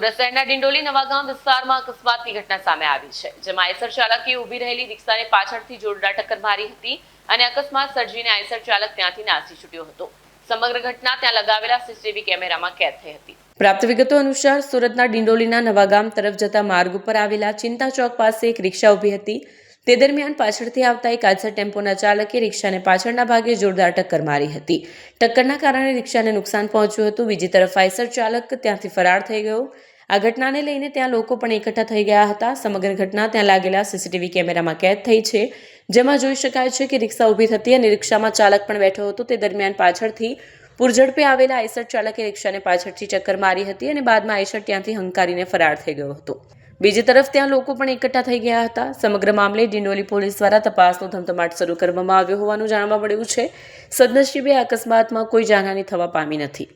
સુરત શહેરના ડિંડોલી નવાગામ વિસ્તારમાં અકસ્માતની ઘટના સામે આવી છે, જેમાં આઈસર ચાલકે ઊભી રહેલી રિક્ષાને પાછળથી જોરદાર ટક્કર મારી હતી અને અકસ્માત સર્જીને આઈસર ચાલક ત્યાંથી નાસી છૂટ્યો હતો. સમગ્ર ઘટના ત્યાં લગાવેલા સીસીટીવી કેમેરામાં કેદ થઈ હતી. પ્રાપ્ત વિગતો અનુસાર સુરતના ડિંડોલીના નવાગામ તરફ જતા માર્ગ ઉપર આવેલા ચિંતા ચોક પાસે એક રિક્ષા ઊભી હતી. તે દરમિયાન પાછળથી આવતા એક આઈસર ટેમ્પોના ચાલકે રિક્ષાને પાછળના ભાગે જોરદાર ટક્કર મારી હતી. ટક્કરના કારણે રિક્ષાને નુકસાન પહોંચ્યું હતું. બીજી તરફ આઈસર ચાલક ત્યાંથી ફરાર થઈ ગયો. આ ઘટનાને લઈને ત્યાં લોકો પણ એકઠા થઈ ગયા હતા. સમગ્ર ઘટના ત્યાં લાગેલા સીસીટીવી કેમેરામાં કેદ થઈ છે. જેમાં જોઈ શકાય છે કે રિક્ષા ઊભી થતી અને રિક્ષામાં ચાલક પણ બેઠો હતો. તે દરમિયાન પાછળથી પૂરઝડપે આવેલા આઈસર ચાલકે રિક્ષાને પાછળથી ચક્કર મારી હતી અને બાદમાં આઈસર ત્યાંથી હંકારીને ફરાર થઈ ગયો હતો. બીજી તરફ ત્યાં લોકો પણ એકઠા થઈ ગયા હતા. સમગ્ર મામલે ડિંડોલી પોલીસ દ્વારા તપાસનો ધમધમાટ શરૂ કરવામાં આવ્યો હોવાનું જાણવા મળ્યું છે. સદનસીબે અકસ્માતમાં કોઈ જાનહાની થવા પામી નથી.